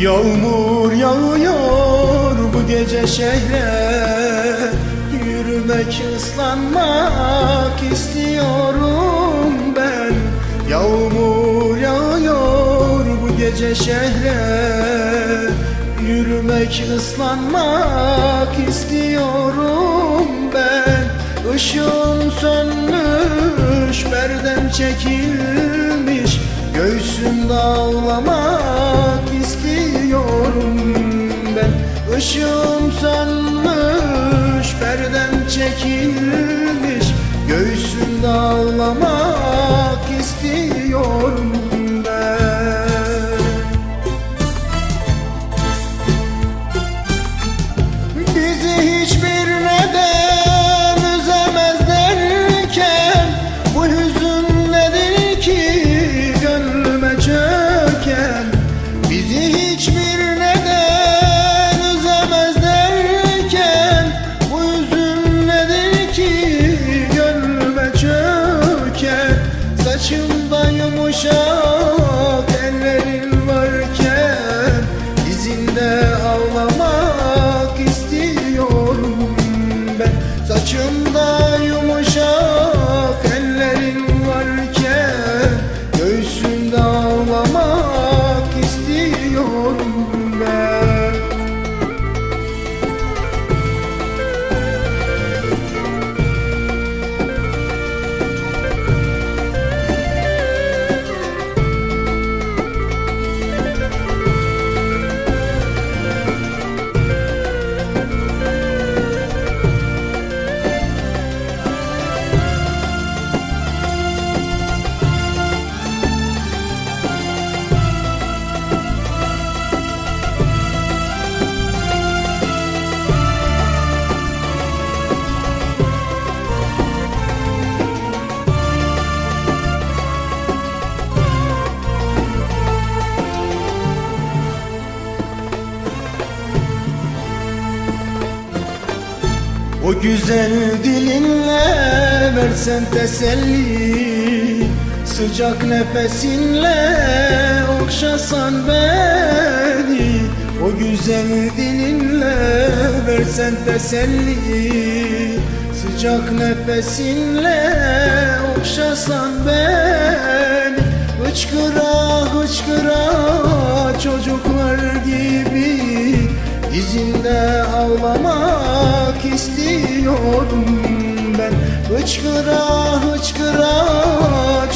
Yağmur yağıyor bu gece şehre. Yürümek ıslanmak istiyorum ben. Yağmur yağıyor bu gece şehre. Yürümek ıslanmak istiyorum ben. Işığım sönmüş perdem çekilmiş. Göğsümde ağlamak istiyorum Işığım sönmüş perdem çekilmiş Saçımda yumuşak ellerin varken Dizinde ağlamak istiyorum ben. Saçımda yumuşak O güzel dilinle versen teselli. Sıcak nefesinle okşasan beni. O güzel dilinle versen teselli. Sıcak nefesinle okşasan beni. Hıçkıra hıçkıra çocuklar gibi. Dizinde ağlamak istiyorum ben. Hıçkıra hıçkıra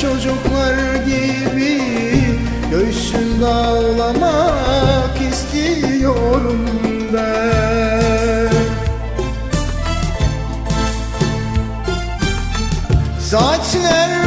çocuklar gibi. Göğsünde ağlamak istiyorum ben. Saatler